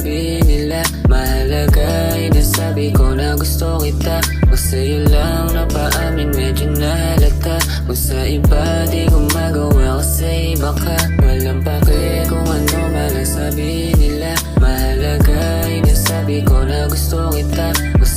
sabihin nila. Mahalaga ay ko na gusto kita. Kung sa'yo lang napaamin medyo nahalata Kung sa iba di ko magawa kasi baka Walang pake kung ano man ang sabihin nila. Mahalaga ay ko na gusto kita. Kung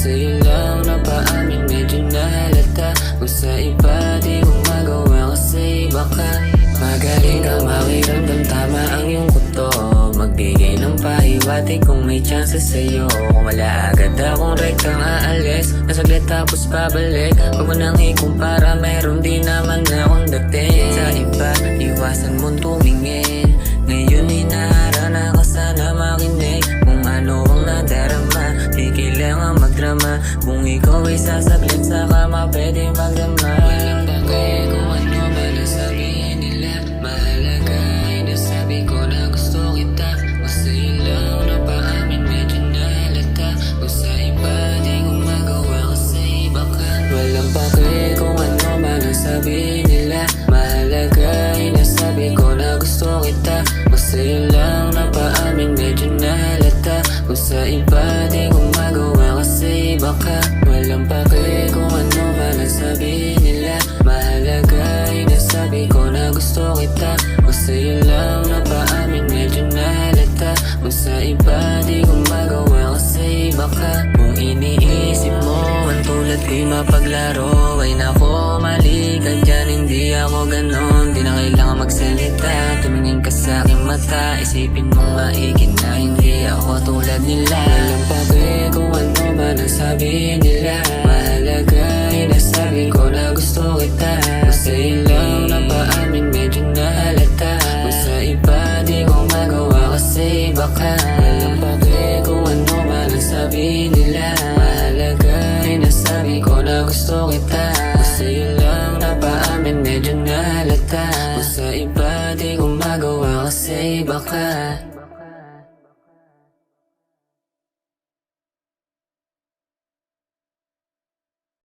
Magbigay ng pahiwati kung may chance sa'yo. Kung wala agad akong rektang aalis. Nasaglit tapos pabalik. Huwag mo nang ikumpara Mayroon din naman akong dating. Sa iba, iwasan mong tumingin. Ngayon hinaharana ka sana makinig. Kung ano ang nadarama Di kailangan magdrama. Kung ikaw ay sasaglit sa kama Pwede magdama sa'yo lang napaamin medyo nahalata Kung sa iba di ko magawa kasi baka Walang pake kung ano man ang sabihin nila. Mahalaga ay nasabi ko na gusto kita. Kung sa'yo lang napaamin medyo nahalata Kung sa iba di ko magawa kasi baka Kung iniisip mo ang tulad ko'y mapaglaro Ay nako sa aking mata Isipin mo maigin na hindi ako tulad nila. Walang pake kung ano man ang sabihin nila. Mahalaga ay nasabi ko na gusto kita. Kung sa'yo lang napaamin medyo nahalata? Kung sa iba di ko magawa kasi baka. Walang pake kung ano man ang sabihin nila. Mahalaga ay nasabi ko na gusto kita. Kung sa'yo lang napaamin medyo nahalata? Kung sa iba di ko magawa kasi baka